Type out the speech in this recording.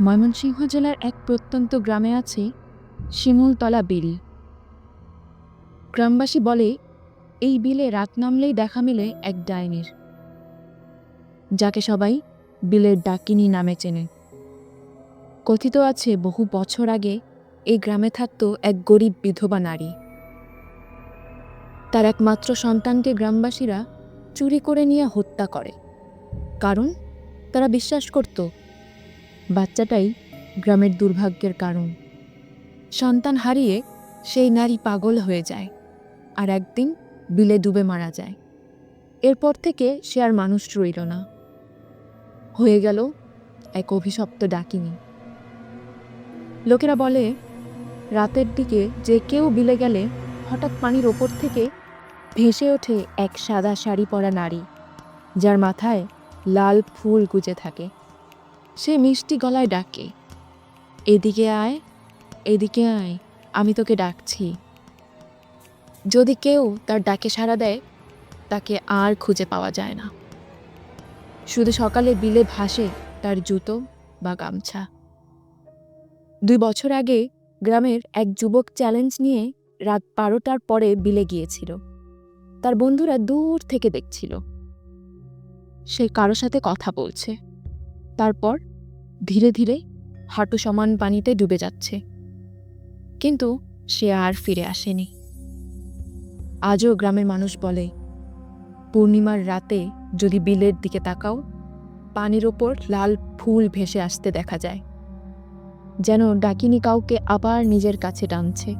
ময়মনসিংহ জেলার এক প্রত্যন্ত গ্রামে আছে শিমুলতলা বিল। গ্রামবাসী বলে, এই বিলে রাত নামলেই দেখা মিলে এক ডাইনির। যাকে সবাই বিলের ডাকিনী নামে চেনে। কথিত আছে, বহু বছর আগে এই গ্রামে থাকত এক গরিব বিধবা নারী। তার একমাত্র সন্তানকে গ্রামবাসীরা চুরি করে নিয়ে হত্যা করে। কারণ তারা বিশ্বাস করত বাচ্চাটাই গ্রামের দুর্ভাগ্যের কারণ। সন্তান হারিয়ে সেই নারী পাগল হয়ে যায় আর একদিন বিলে ডুবে মারা যায়। এরপর থেকে সে আর মানুষ রইল না। হয়ে গেল এক অভিশপ্ত ডাকিনী। লোকেরা বলে, রাতের দিকে যে কেউ বিলে গেলে হঠাৎ পানির ওপর থেকে ভেসে ওঠে এক সাদা শাড়ি পরা নারী, যার মাথায় লাল ফুল গুজে থাকে। সে মিষ্টি গলায় ডাকে। এদিকে আয় এদিকে আয়, আমি তোকে ডাকছি। যদি কেউ তার ডাকে সাড়া দেয়, তাকে আর খুঁজে পাওয়া যায় না। শুধু সকালে বিলে ভাসে তার জুতো বা গামছা। দুই বছর আগে গ্রামের এক যুবক চ্যালেঞ্জ নিয়ে রাত বারোটার পরে বিলে গিয়েছিল। তার বন্ধুরা দূর থেকে দেখছিল। সে কারও সাথে কথা বলছে। তারপর ধীরে ধীরে হাঁটু সমান পানিতে ডুবে যাচ্ছে। কিন্তু সে আর ফিরে আসেনি। আজও গ্রামের মানুষ বলে, পূর্ণিমার রাতে যদি বিলের দিকে তাকাও, পানির ওপর লাল ফুল ভেসে আসতে দেখা যায়। যেন ডাকিনি কাউকে, আবার নিজের কাছে টানছে।